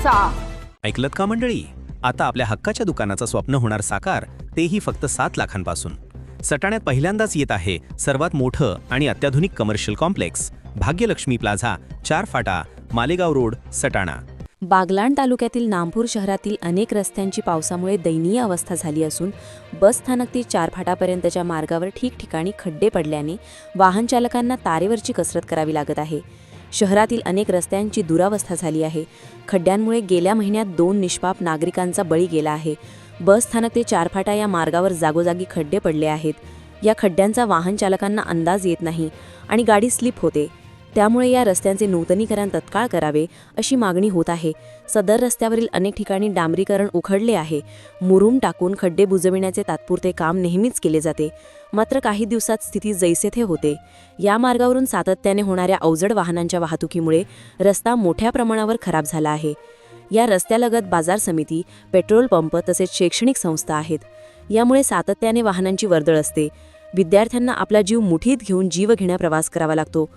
चर्चा ऐकलत का मंडळी? आता आपल्या हक्काच्या दुकानाचं स्वप्न होणार साकार तेही फक्त सात लाखांपासून. सटाण्यात पहिल्यांदाच येत आहे सर्वात मोठं आणि अत्याधुनिक कमर्शियल कॉम्प्लेक्स भाग्यलक्ष्मी प्लाझा चार फाटा मालेगाव रोड सटाणा. बागलाण तालुक्यातील नामपूर शहरातील अनेक रस्त्यांची पावसामुळे दयनीय अवस्था झाली असून बस स्थानक ते चार फाटापर्यंतच्या मार्गावर ठिकठिकाणी खड्डे पडल्याने वाहन चालकांना तारेवरची कसरत करावी लागत आहे. शहरातील अनेक रस्त्यांची दुरावस्था झाली आहे. खड्ड्यांमुळे गेल्या महिन्यात दोन निष्पाप नागरिकांचा बळी गेला आहे. बस स्थानक ते चार फाटा या मार्गावर जागोजागी खड्डे पडले आहेत. या खड्ड्यांचा वाहन चालकांना अंदाज येत नाही आणि गाडी स्लिप होते. त्यामुळे या रस्त्यांचे नूतनीकरण तत्काळ करावे अशी मागणी होत आहे. सदर रस्त्यावरील अनेक ठिकाणी डांबरीकरण उखडले आहे. मुरुम टाकून खड्डे बुजविण्याचे तात्पुरते काम नेहमीच केले जाते. मात्र काही दिवसात स्थिती जैसेथे होते. या मार्गावरून सातत्याने होणाऱ्या अवजड वाहनांच्या वाहतुकीमुळे रस्ता मोठ्या प्रमाणावर खराब झाला आहे. या रस्त्यालगत बाजार समिती पेट्रोल पंप तसेच शैक्षणिक संस्था आहेत. यामुळे सातत्याने वाहनांची वर्दळ असते. विद्यार्थ्यांना आपला जीव मुठीत घेऊन जीव घेण्या प्रवास करावा लागतो.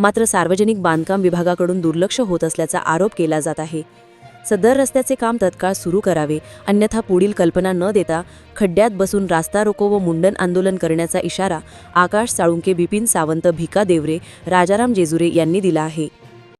मात्र सार्वजनिक बांधकाम विभागाकडून दुर्लक्ष होत असल्याचा आरोप केला जात आहे. सदर रस्त्याचे काम तत्काळ सुरू करावे अन्यथा पुढील कल्पना न देता खड्ड्यात बसून रास्ता रोको व मुंडन आंदोलन करण्याचा इशारा आकाश साळुंके बिपिन सावंत भिका देवरे राजाराम जेजुरे यांनी दिला आहे.